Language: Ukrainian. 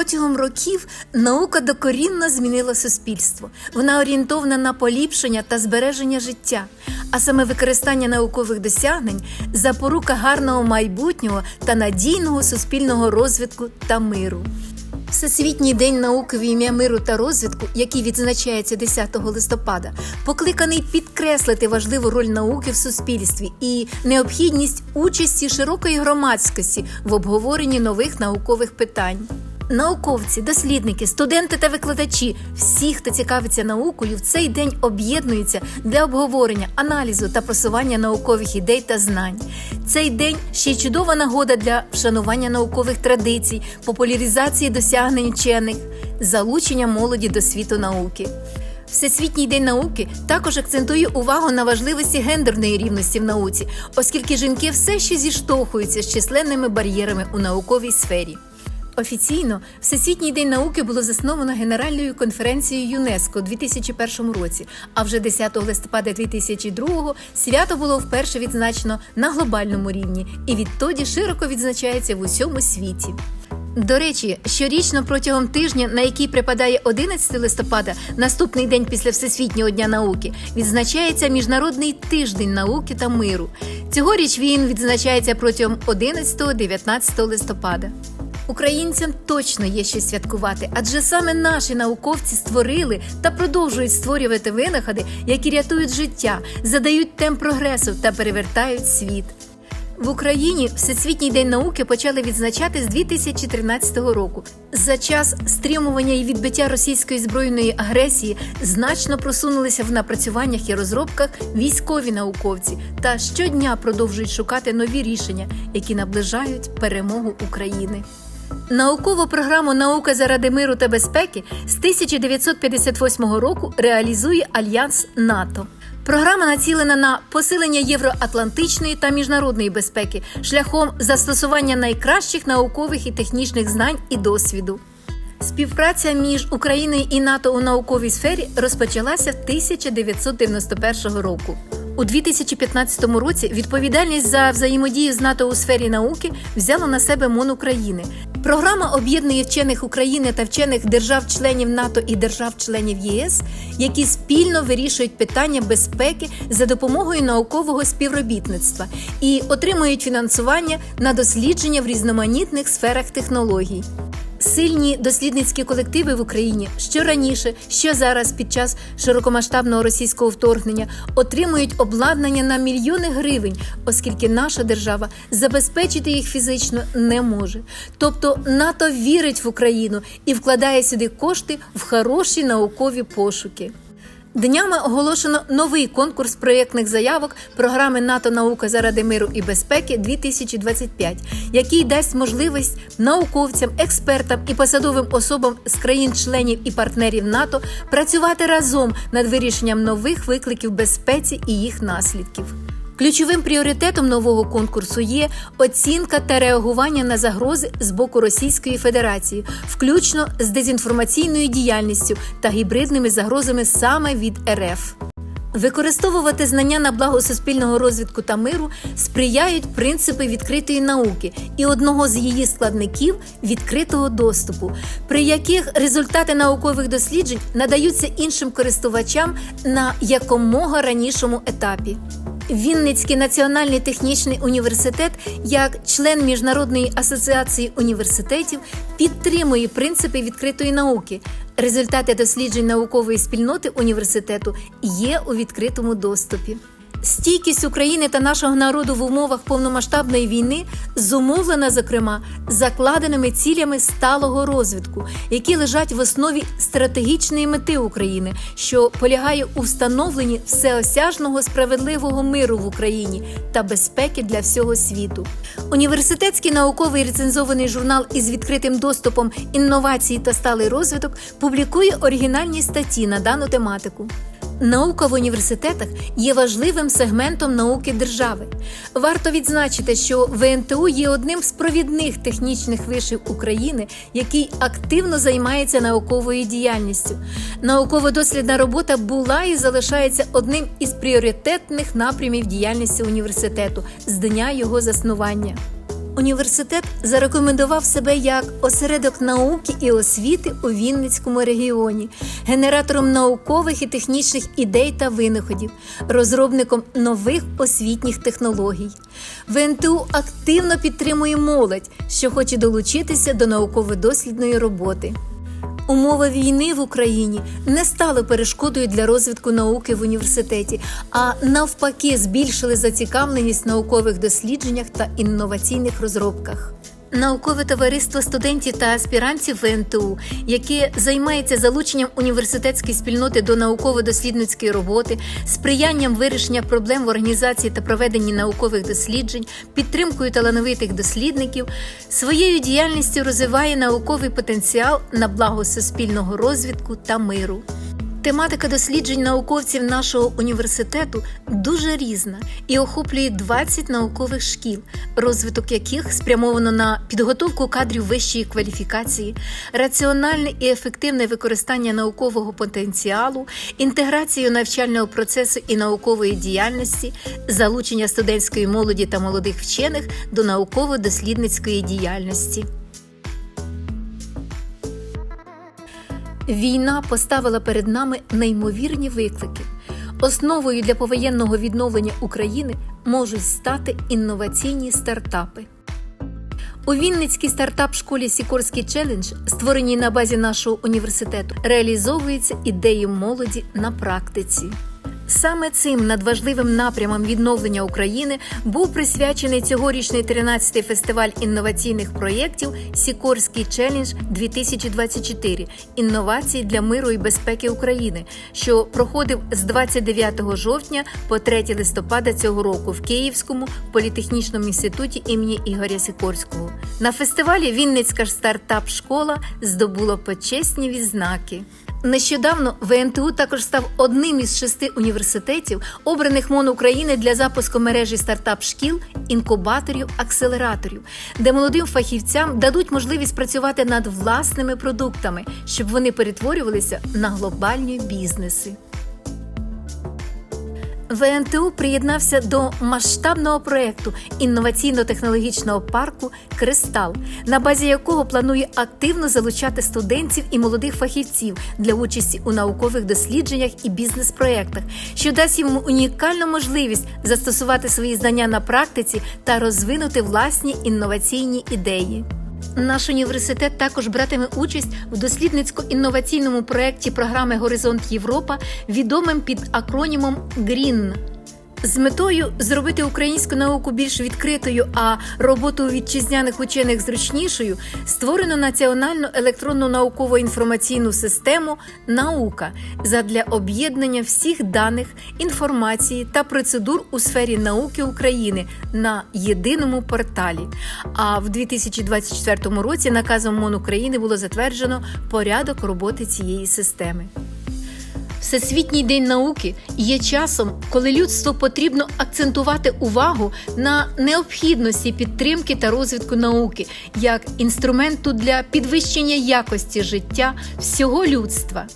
Протягом років наука докорінно змінила суспільство. Вона орієнтована на поліпшення та збереження життя, а саме використання наукових досягнень запорука гарного майбутнього та надійного суспільного розвитку та миру. Всесвітній день науки в ім'я миру та розвитку, який відзначається 10 листопада, покликаний підкреслити важливу роль науки в суспільстві і необхідність участі широкої громадськості в обговоренні нових наукових питань. Науковці, дослідники, студенти та викладачі, всі, хто цікавиться наукою, в цей день об'єднуються для обговорення, аналізу та просування наукових ідей та знань. Цей день ще чудова нагода для вшанування наукових традицій, популяризації досягнень вчених, залучення молоді до світу науки. Всесвітній день науки також акцентує увагу на важливості гендерної рівності в науці, оскільки жінки все ще зіштовхуються з численними бар'єрами у науковій сфері. Офіційно Всесвітній день науки було засновано Генеральною конференцією ЮНЕСКО у 2001 році. А вже 10 листопада 2002 свято було вперше відзначено на глобальному рівні і відтоді широко відзначається в усьому світі. До речі, щорічно протягом тижня, на який припадає 11 листопада, наступний день після Всесвітнього дня науки, відзначається Міжнародний тиждень науки та миру. Цьогоріч він відзначається протягом 11-19 листопада. Українцям точно є що святкувати, адже саме наші науковці створили та продовжують створювати винаходи, які рятують життя, задають темп прогресу та перевертають світ. В Україні Всесвітній день науки почали відзначати з 2013 року. За час стримування і відбиття російської збройної агресії значно просунулися в напрацюваннях і розробках військові науковці та щодня продовжують шукати нові рішення, які наближають перемогу України. Наукову програму Наука заради миру та безпеки з 1958 року реалізує Альянс НАТО. Програма націлена на посилення євроатлантичної та міжнародної безпеки шляхом застосування найкращих наукових і технічних знань і досвіду. Співпраця між Україною і НАТО у науковій сфері розпочалася 1991 року. У 2015 році відповідальність за взаємодію з НАТО у сфері науки взяла на себе МОН України. Програма об'єднує вчених України та вчених держав-членів НАТО і держав-членів ЄС, які спільно вирішують питання безпеки за допомогою наукового співробітництва і отримують фінансування на дослідження в різноманітних сферах технологій. Сильні дослідницькі колективи в Україні, що раніше, що зараз під час широкомасштабного російського вторгнення, отримують обладнання на мільйони гривень, оскільки наша держава забезпечити їх фізично не може. Тобто НАТО вірить в Україну і вкладає сюди кошти в хороші наукові пошуки. Днями оголошено новий конкурс проєктних заявок програми НАТО Наука заради миру і безпеки 2025, який дасть можливість науковцям, експертам і посадовим особам з країн-членів і партнерів НАТО працювати разом над вирішенням нових викликів безпеці і їх наслідків. Ключовим пріоритетом нового конкурсу є оцінка та реагування на загрози з боку Російської Федерації, включно з дезінформаційною діяльністю та гібридними загрозами саме від РФ. Використовувати знання на благо суспільного розвитку та миру сприяють принципи відкритої науки і одного з її складників відкритого доступу, при яких результати наукових досліджень надаються іншим користувачам на якомога ранішому етапі. Вінницький національний технічний університет, як член міжнародної асоціації університетів, підтримує принципи відкритої науки. Результати досліджень наукової спільноти університету є у відкритому доступі. Стійкість України та нашого народу в умовах повномасштабної війни зумовлена, зокрема, закладеними цілями сталого розвитку, які лежать в основі стратегічної мети України, що полягає у встановленні всеосяжного справедливого миру в Україні та безпеки для всього світу. Університетський науковий рецензований журнал із відкритим доступом інновації та сталий розвиток публікує оригінальні статті на дану тематику. Наука в університетах є важливим сегментом науки держави. Варто відзначити, що ВНТУ є одним з провідних технічних вишів України, який активно займається науковою діяльністю. Науково-дослідна робота була і залишається одним із пріоритетних напрямів діяльності університету з дня його заснування. Університет зарекомендував себе як осередок науки і освіти у Вінницькому регіоні, генератором наукових і технічних ідей та винаходів, розробником нових освітніх технологій. ВНТУ активно підтримує молодь, що хоче долучитися до науково-дослідної роботи. Умови війни в Україні не стали перешкодою для розвитку науки в університеті, а навпаки, збільшили зацікавленість в наукових дослідженнях та інноваційних розробках. Наукове товариство студентів та аспірантів ВНТУ, яке займається залученням університетської спільноти до науково-дослідницької роботи, сприянням вирішення проблем в організації та проведенні наукових досліджень, підтримкою талановитих дослідників, своєю діяльністю розвиває науковий потенціал на благо суспільного розвитку та миру. Тематика досліджень науковців нашого університету дуже різна і охоплює 20 наукових шкіл, розвиток яких спрямовано на підготовку кадрів вищої кваліфікації, раціональне і ефективне використання наукового потенціалу, інтеграцію навчального процесу і наукової діяльності, залучення студентської молоді та молодих вчених до науково-дослідницької діяльності. Війна поставила перед нами неймовірні виклики. Основою для повоєнного відновлення України можуть стати інноваційні стартапи. У Вінницькій стартап-школі Сікорський челендж, створеній на базі нашого університету, реалізовуються ідеї молоді на практиці. Саме цим надважливим напрямом відновлення України був присвячений цьогорічний 13-й фестиваль інноваційних проєктів Сікорський челендж 2024 інновації для миру і безпеки України, що проходив з 29 жовтня по 3 листопада цього року в Київському політехнічному інституті імені Ігоря Сікорського. На фестивалі Вінницька ж стартап-школа здобула почесні відзнаки. Нещодавно ВНТУ також став одним із шести університетів, обраних МОН України для запуску мережі стартап-шкіл, інкубаторів, акселераторів, де молодим фахівцям дадуть можливість працювати над власними продуктами, щоб вони перетворювалися на глобальні бізнеси. ВНТУ приєднався до масштабного проєкту інноваційно-технологічного парку Кристал, на базі якого планує активно залучати студентів і молодих фахівців для участі у наукових дослідженнях і бізнес-проєктах, що дасть їм унікальну можливість застосувати свої знання на практиці та розвинути власні інноваційні ідеї. Наш університет також братиме участь в дослідницько-інноваційному проєкті програми Горизонт Європа, відомим під акронімом GREEN. З метою зробити українську науку більш відкритою, а роботу вітчизняних учених зручнішою, створено національну електронну науково-інформаційну систему Наука задля об'єднання всіх даних, інформації та процедур у сфері науки України на єдиному порталі. А в 2024 році наказом МОН України було затверджено порядок роботи цієї системи. Всесвітній день науки є часом, коли людству потрібно акцентувати увагу на необхідності підтримки та розвитку науки як інструменту для підвищення якості життя всього людства.